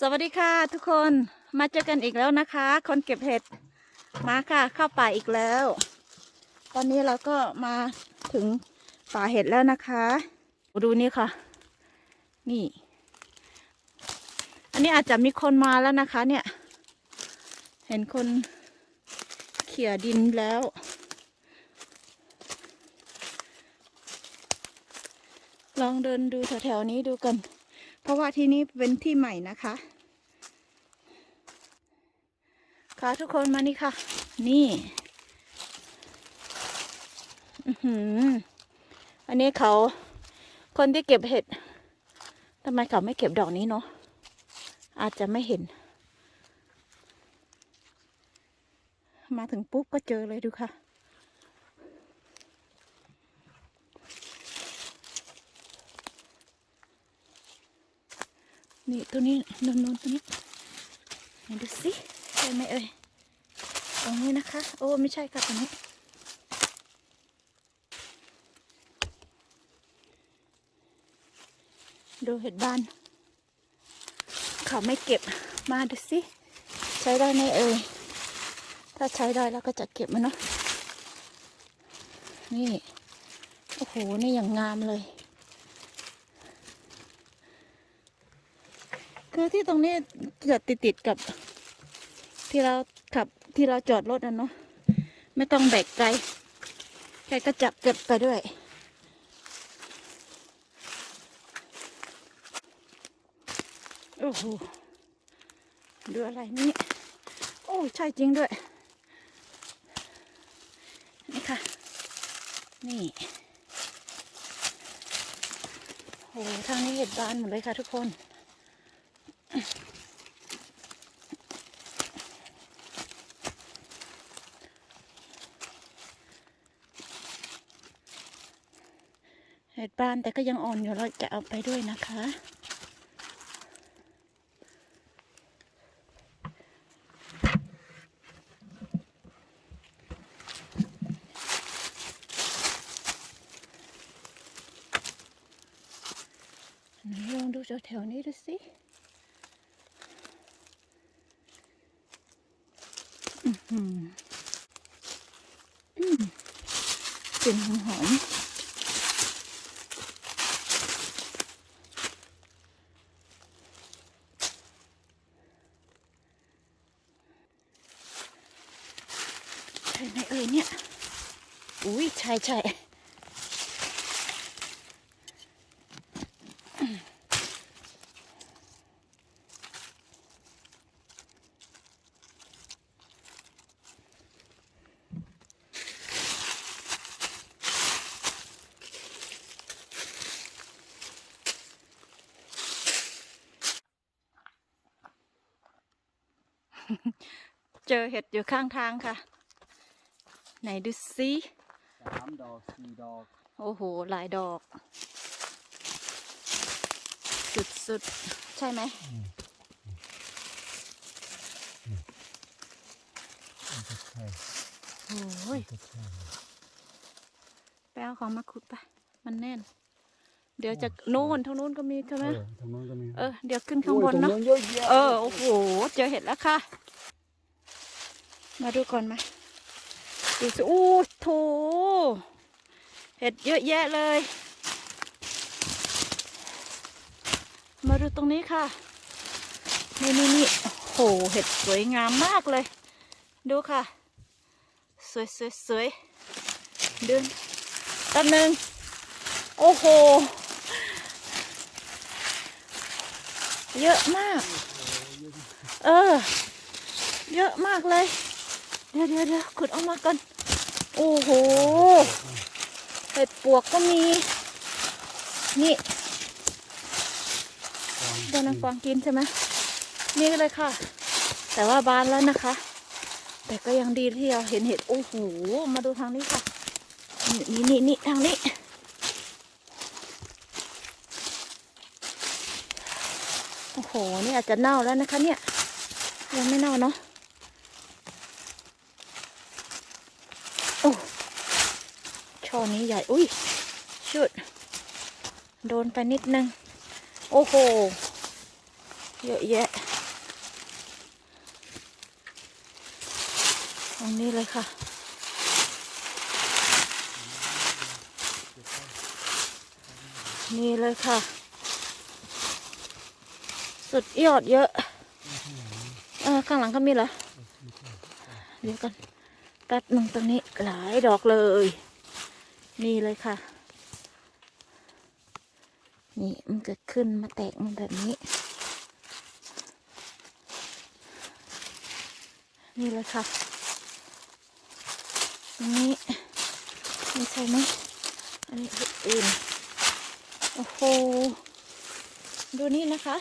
สวัสดีค่ะทุกคนมาเจอกันอีกแล้วนะคะ คนเก็บเห็ดมาค่ะ เข้าป่าอีกแล้ว ตอนนี้เราก็มาถึงป่าเห็ดแล้วนะคะ ดูนี่ค่ะ นี่ อันนี้อาจจะมีคนมาแล้วนะคะ เนี่ย เห็นคนเขี่ยดินแล้ว ลองเดินดูแถวๆนี้ดูกัน เพราะว่าที่นี่เป็นที่ใหม่นะคะ ค่ะทุกคนมานี่ค่ะ นี่อือหืออันนี้เขาคนที่เก็บเห็ดทำไมเขาไม่เก็บดอกนี้เนาะอาจจะไม่เห็น มาถึงปุ๊บก็เจอเลยดูค่ะ นี่ตัวนี้นนนนตัวนี้ไหนดูสิใช่ไหมเอ่ยตรงนี้นะคะ โอ้ไม่ใช่ค่ะตัวนี้ดูเห็ดบ้าน เขาไม่เก็บมาดูสิใช้ได้ไหมเอ่ยถ้าใช้ได้แล้วก็จะเก็บมันเนาะนี่ โอ้โห นี่อย่างงามเลย คือที่ตรงนี้จะติดติดๆกับ ที่เราขับที่เราจอดรถนะเนาะไม่ต้องแบกไกลใครก็จับเก็บไปด้วย โอ้โหดูอะไรนี่โอ้ใช่จริงด้วย นี่ค่ะ นี่โอ้ทางนี้เห็ดบานหมดเลยค่ะทุกคน เห็ดบาน แต่ก็ยังอ่อนอยู่เราจะเอาไปด้วยนะคะ ลองดูแถวๆนี้ดูสิอื้อหืมกลิ่นหอมๆใช่ไหมเอ่ยเนี่ย อุ้ย ใช่ เจอเห็ดอยู่ข้างทางค่ะ ไหนดูสิามดอกสี่ดอก โอ้โห หลายดอก สุดๆใช่ไหมใช่โอ้ยก็ใช่ไปเอาของมาขุดไป มันแน่น เดี๋ยวจะโน่นทางโน้นก็มีใช่ไหมเออทางโน้นก็มีเออเดี๋ยวขึ้นข้างบนเนาะเอะแยะเออโอ้โห เจอเห็ดแล้วค่ะ มาดูก่อนไหม ดูสิอู้โถเห็ดเยอะแยะเลย มาดูตรงนี้ค่ะ นี่นี่นี่โอ้โหเห็ดสวยงามมากเลย ดูค่ะ สวยสวยสวยเดินแป๊บนึงโอ้โห เยอะมาก เออ เยอะมากเลย เดี๋ยวเดี๋ยวเดี๋ยวขุดออกมาก่อน อ้โห เห็ดปวกก็มี นี่โดนนางกวางกินใช่ไหมนี่เลยค่ะ แต่ว่าบานแล้วนะคะ แต่ก็ยังดีที่เราเห็นเห็ด โอ้โห มาดูทางนี้ค่ะ นี่นี่นี่ทางนี้ โอ้โห นี่อาจจะเน่าแล้วนะคะเนี่ย ยังไม่เน่าเนาะ นนี้ใหญ่ อุ้ยชุด โดนไปนิดนึง โอ้โห เยอะแยะ ตรงนี้เลยค่ะนี่เลยค่ะ สุดยอดเยอะ เออข้างหลังก็มีเหรอ เดี๋ยวกันแป๊บหนึ่งตรงนี้หลายดอกเลย นี่เลยค่ะ นี่มันจะขึ้นมาแตกมาแบบนี้ นี่เลยค่ะตรงนี้ไม่ใช่ไหมอันนี้อื่นโอ้โหดูนี่นะคะ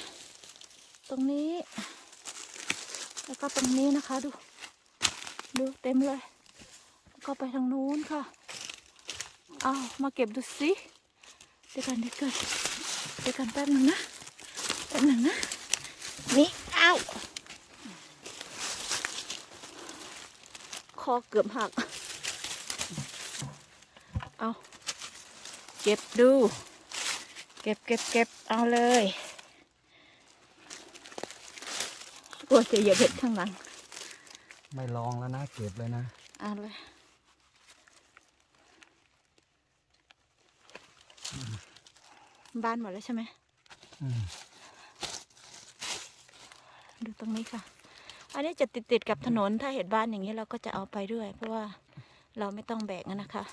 ตรงนี้ แล้วก็ตรงนี้นะคะดู ดูเต็มเลย แล้วก็ไปทางนู้นค่ะ เอามาเก็บดูสิเดี๋ยวกันเดี๋ยวกันเดี๋ยวกันแป๊บหนึงนะแป๊บหนึงนะนี่เอาคอเกือบหัก เอาเก็บดู เก็บเก็บเก็บเอาเลยกลัวจะเหยียบเห็ดข้างหลัง ไม่ลองแล้วนะ เก็บเลยนะ เอาเลย บ้านหมดแล้วใช่ไหมอืมดูตรงนี้ค่ะ อันนี้จะติดติดๆกับถนนถ้าเห็นบ้านอย่างนี้เราก็จะเอาไปด้วย เพราะว่าเราไม่ต้องแบกอะนะคะ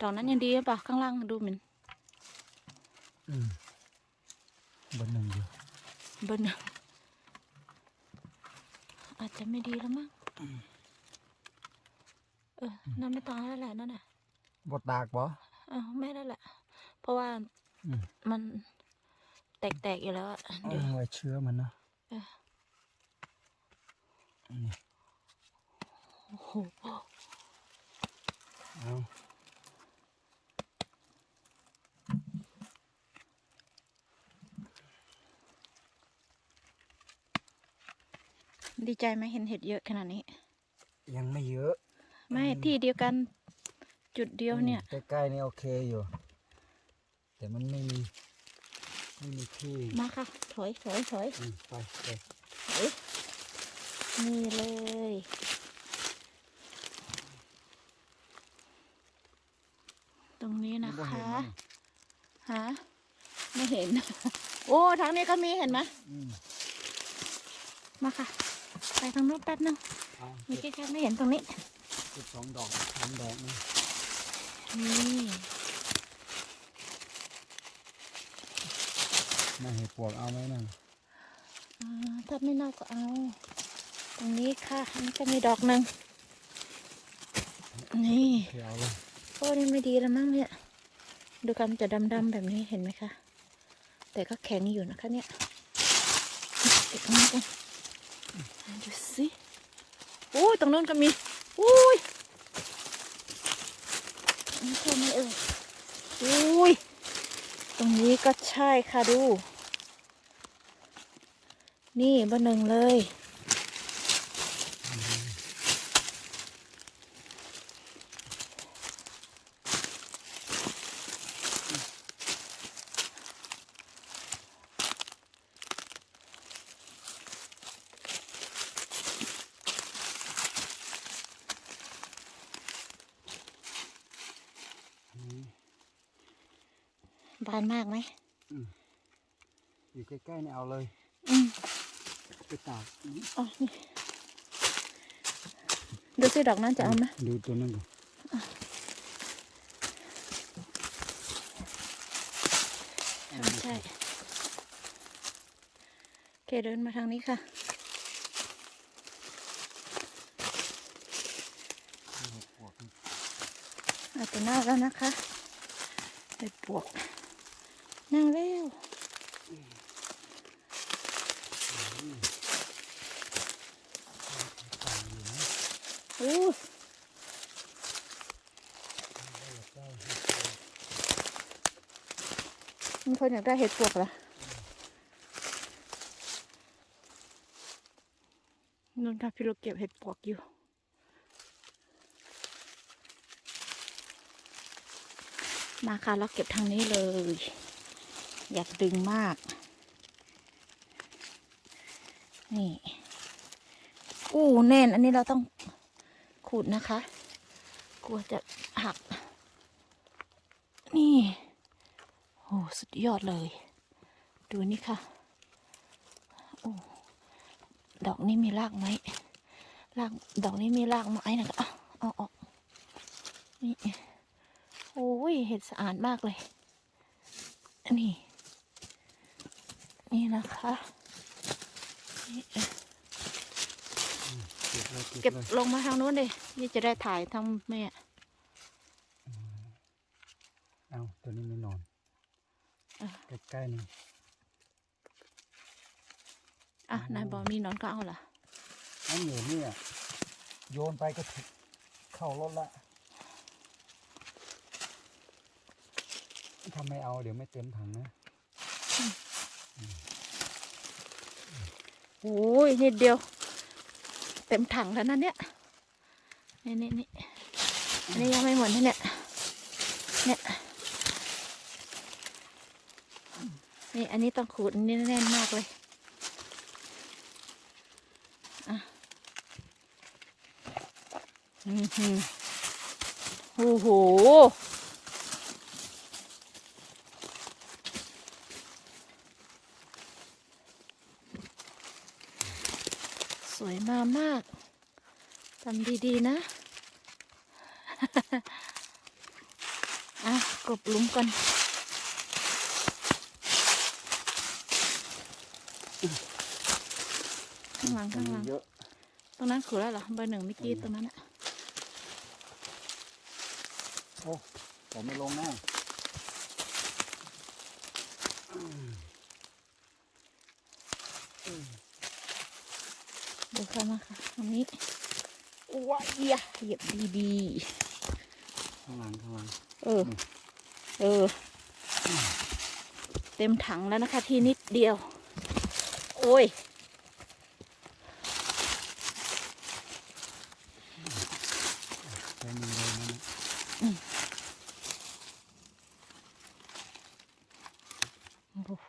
ดอกนั้นยังดีหรือเปล่าข้างล่างดูเหมือนอืมเบนหนึ่งอยู่เบอร์หนึ่งอาจจะไม่ดีแล้วมั้งเออนั่นไม่ต้องแล้วแหละนั่นน่ะ บดดากบ่เออไม่แล้วแหละ เพราะว่าอืมมันแตกๆอยู่แล้วอะเอเดี๋ยวอไว้เชื้อมันเนาะเออนี่โอ้โหเอาดีใจไหมเห็นเห็ดเยอะขนาดนี้ ยังไม่เยอะ ไม่ที่เดียวกัน จุดเดียวเนี่ยอืมใกล้ๆนี่โอเคอยู่ แต่มันไม่มีไม่มีที่มาค่ะ ถอยถอยถอยอืมไปไปถอยนี่เลย ตรงนี้นะบ่คะเห็นนะฮะไม่เห็น โอ้ทางนี้ก็มีเห็นไหมอืมมาค่ะ ไปทางนู้นแป๊บนึงเอาเมื่อเก็บกี้แค่ไม่เห็นตรงนี้ เก็บสองดอกสามดอกนี่ นี่มาเห็ดปวกเอาไหมนั่นอ่าถ้าไม่เน่าก็เอา ตรงนี้ค่ะอันนี้ก็มีดอกหนึ่งนี่โอเคเอาเลยโอ้นี่ไม่ดีแล้วมั้งเนี่ยดูกันมันจะดำๆแบบนี้เห็นไหมคะ แต่ก็แข็งอยู่นะคะเนี่ยเก็บตรงนี้กันดูสิอุ้ยตรงนู้นก็มีอุ้ยอั นนี่ใช่ไหมเอ่ยอุ้ยตรงนี้ก็ใช่ค่ะดู นี่บะหนึ่งเลย บานมากไหมอยู่ใกล้ๆนี่เอาเลยอืมไปตากอืมอ๋อนี่ดูสิดอกนั้นจะเอาไหมดูตัวนั้นก่อนใช่ใช่โอเคเดินมาทางนี้ค่ะ เห็ดปวกนี่ อาจจะน่าแล้วนะคะเห็ดปวก นั่งเร็วอู้มีคนอยากได้เห็ดปวกเหรอนุ่นค่ะพี่ลูกเก็บเห็ดปวกอยู่ มาค่ะเราเก็บทางนี้เลย อยากดึงมาก นี่ อู้แน่น อันนี้เราต้องขูดนะคะ กลัวจะหัก นี่โอ้สุดยอดเลย ดูนี่ค่ะโอ้ดอกนี้มีรากไหมรากดอกนี้มีรากไม้นะคะเอาเอาออกนี่ โอ้ยเห็ดสะอาดมากเลย นี่ นี่นะคะนี่เก็บเลยเก็เก็บบเลยลงมาทางนู้นดินี่จะได้ถ่ายทั้งแม่เอาตัวนี้ไม่นอนอะใกล้ๆนี่อะนายบอกมีหนอนก็เอาล่ะอันเหนียวเนี่ยโยนไปก็ถึงเข้ารถละ ถ้าไม่เอาเดี๋ยวไม่เต็มถังนะโอ้ยนิดเดียว เต็มถังแล้วนะเนี่ยนี่นี่นี่อันนี้ยังไม่หมดนะเนี่ยเนี่ยนี่อันนี้ต้องขูดนนี้แน่นมากเลยอะอือหือโอ้โห สวยมากมากทำดีๆนะอะกลบหลุมกันข้างหลังข้างหลังเยอะตรงนั้นขูดแล้วเหรอเบอร์หนึ่งเมื่อกี้ตรงนั้นอะโอ้ผมไม่ลงแน่ ดูเข้ามาค่ะตรงนี้ว้ายยะเหยียบดีข้างหลังข้างหลังๆเออ เออ เต็มถังแล้วนะคะ ที่นิดเดียว โอ้ย ใช้มือเลยนะเนี่ย โอ้โห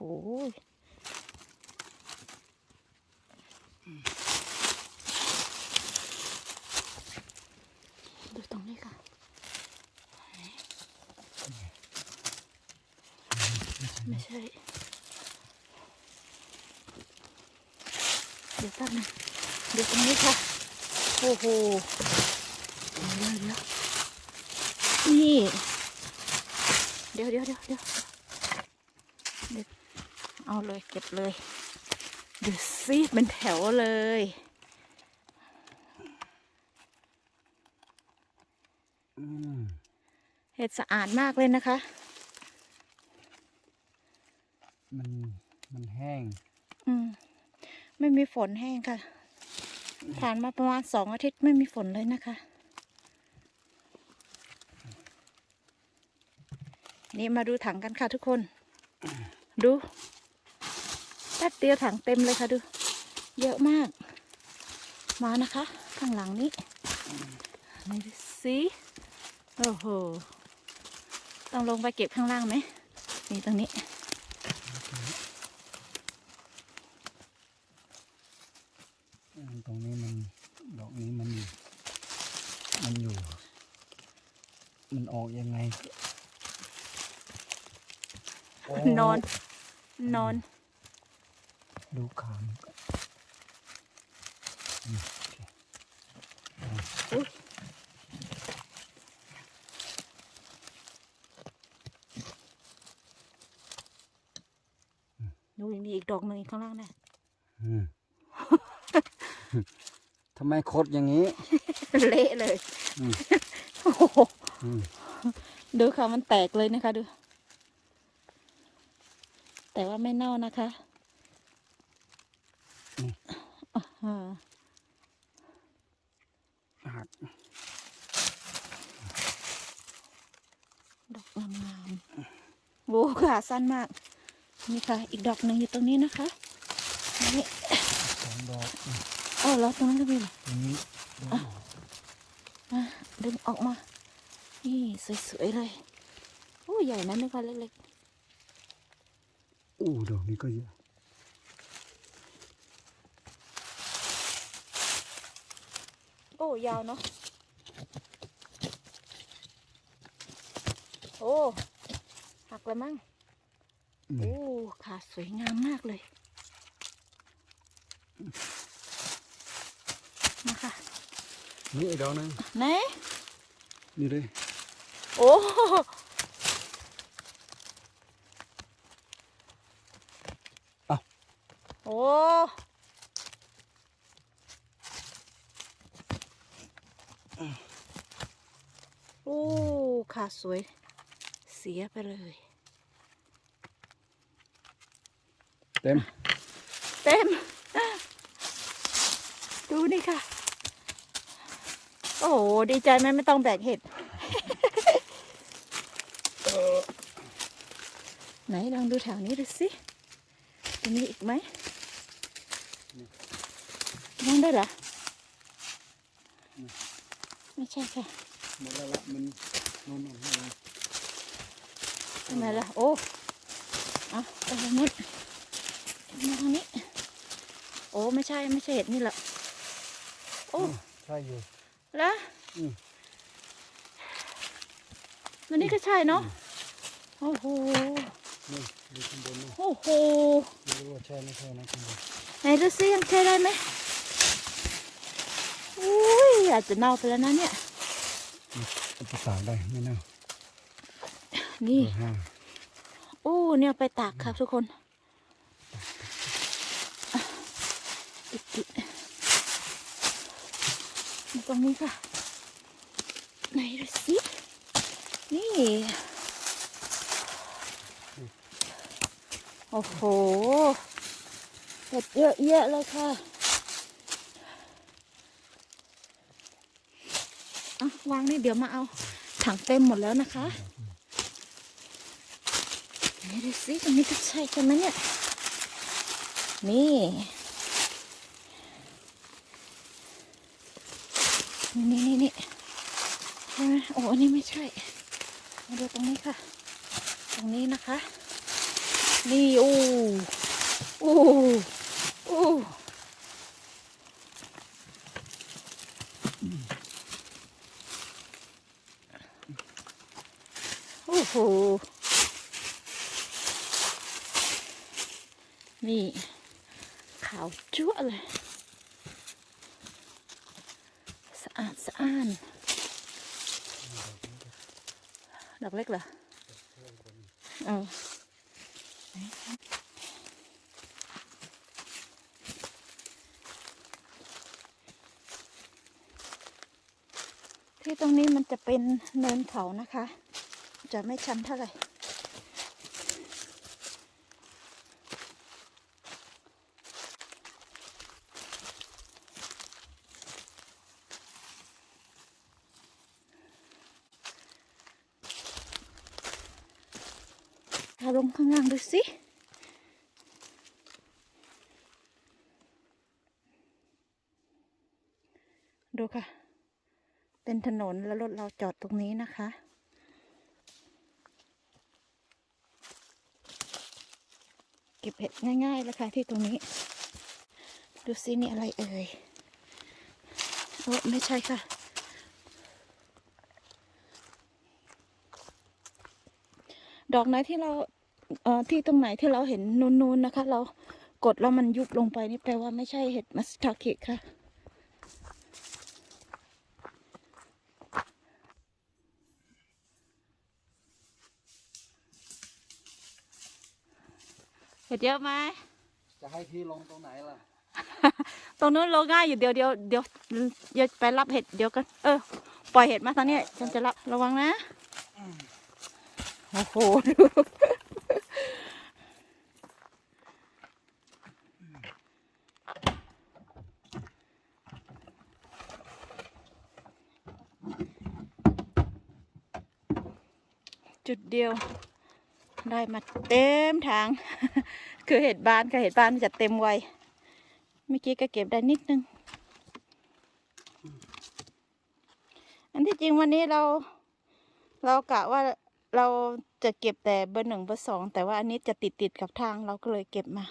ดูตรงนี้ค่ะ ไม่ใช่ เดี๋ยวแป๊บนึงเดี๋ยวตรงนี้ค่ะ โอ้โหเดี๋ยวเดี๋ยวนี่ เดี๋ยวเดี๋ยวเดี๋ยวเดี๋ยวเอาเลยเก็บเลยดูสิเป็นแถวเลยอืมเห็ดสะอาดมากเลยนะคะ มัน มันแห้ง อืม ไม่มีฝนแห้งค่ะ ผ่านมาประมาณสองอาทิตย์ไม่มีฝนเลยนะคะ นี่มาดูถังกันค่ะทุกคน ดูแป๊บเดียวถังเต็มเลยค่ะดู เยอะมาก มานะคะ ข้างหลังนี้นี่สิโอ้โห ต้องลงไปเก็บข้างล่างไหมนี่ตรงนี้ อืมตรงนี้มันดอกนี้มันมันอยู่ มันออกยังไงโน อน นอน ดูขามนก่อนอืมโอเคอุ๊ยดูมีอีกดอกหนึ่งอีกข้างล่างน่ะอืมทำไมคดอย่างนี้ เละเลยอืมโอ้โหอืมดูค่ะมันแตกเลยนะคะดู แต่ว่าไม่เน่านะคะอ่าฮะหักดอกงามๆโว้ค่ะสั้นมาก นี่ค่ะ อีกดอกหนึ่งอยู่ตรงนี้นะคะ นี่สองดอกอืมเอ๋อแล้วตรงนั้นก็มีเหรอตรงนี้ดอกอะดึงออกมา นี่สวยๆเลย โอ้ใหญ่นะนึกว่าเล็ก อู้ดอกนี้ก็เยอะโอ้ยาวเนาะโอ้หักแล้วมั้งอืมโอ้ขาสวยงามมากเลยมาค่ะนี่อีกดอกหนึงไหนนี่เลยโอ้ โอ้โอ้ขาสวย เสียไปเลย เต็ม เต็ม ดูนี่ค่ะ โอ้โห ดีใจไหมไม่ต้องแบกเห็ด ไหนลองดูแถวนี้ดูสิจะมีอีกไหม ยังได้เหรอ ไม่ใช่ค่ะหมดแล้วละมันนอนนอนนอนทำไมล่ะ โอ้เอาไปทางนู้นมาทางนี้ โอ้ไม่ใช่ไม่ใช่เห็ดนี่แหละโอ้ใช่อยู่แล้วอืมมันนี่ก็ใช่เนาะโอ้โหนี่ดูข้างบนนี่โอ้โหไม่รู้ว่าใช่ไม่ใช่นะข้างบนไหนดูซิยังใช้ได้ไหม อุ้ยอาจจะเน่าไปแล้วนะเนี่ยเอาไปตากได้ไม่เน่า นี่เบอร์ห้าโอ้เนี่ยไปตากครับทุกคนอะติดติดมาตรงนี้ค่ะ ไหนดูสิ นี่ โอ้โหเห็ดเยอะแยะเลยค่ะอะ วางนี่เดี๋ยวมาเอาถังเต็มหมดแล้วนะคะไหนดูสิตรงนี้จะใช่ใช่ไหมเนี่ยนี่นี่นี่นี่นี่ใช่ไหมโอ้อันนี้ไม่ใช่มาดูตรงนี้ค่ะ ตรงนี้นะคะ นี่ โอ้ โอ้ โอ้โอ้โห นี่ ขาวจั๊วเลย สะอาดสะอ้านดอกเล็กเหรอเออที่ตรงนี้มันจะเป็นเนินเขานะคะ จะไม่ชันเท่าไหร่เอาลงข้างล่างดูสิดูค่ะ เป็นถนนแล้วรถเราจอดตรงนี้นะคะ ก็บเห็ดง่ายๆเลยค่ะที่ตรงนี้ ดูสินี่อะไรเอ่ยโอ้ไม่ใช่ค่ะ ดอกไหนที่เราเอ่อที่ตรงไหนที่เราเห็นนูนๆนะคะ เรากดแล้วมันยุบลงไปนี่แปลว่าไม่ใช่เห็ดมัสตาเกะค่ะ เห็ดเยอะไหมจะให้พี่ลงตรงไหนล่ะ ตรงนู้นโลง่ายอยู่เดี๋ยวเดี๋ยวเดี๋ยวเดี๋ยวไปรับเห็ดเดี๋ยวกันเออปล่อยเห็ดมาทางนี้ฉันจะรับระวังนะโอ้โหดูจุดเดียว ได้มาเต็มทาง คือเห็ดบานกับเห็ดบานมันจะเต็มไวเมื่อกี้ก็เก็บได้นิดนึง อันที่จริงวันนี้เรา เรากะว่าเราจะเก็บแต่เบอร์หนึ่งเบอร์สองแต่ว่าอันนี้จะติดติดๆกับทางเราก็เลยเก็บมา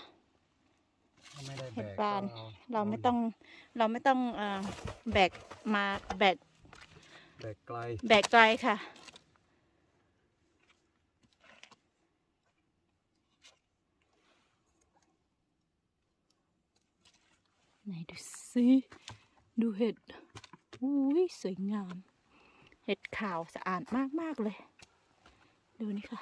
ถ้าไม่ได้แบเห็ดกบานก็อเราไม่ต้องเราไม่ต้องเอ่อแบกมาแบกแบกไกลแบกไกลค่ะ ไหนดูสิดูเห็ดอุ้ยสวยงาม เห็ดขาวสะอาดมาก ๆ เลย ดูนี่ค่ะ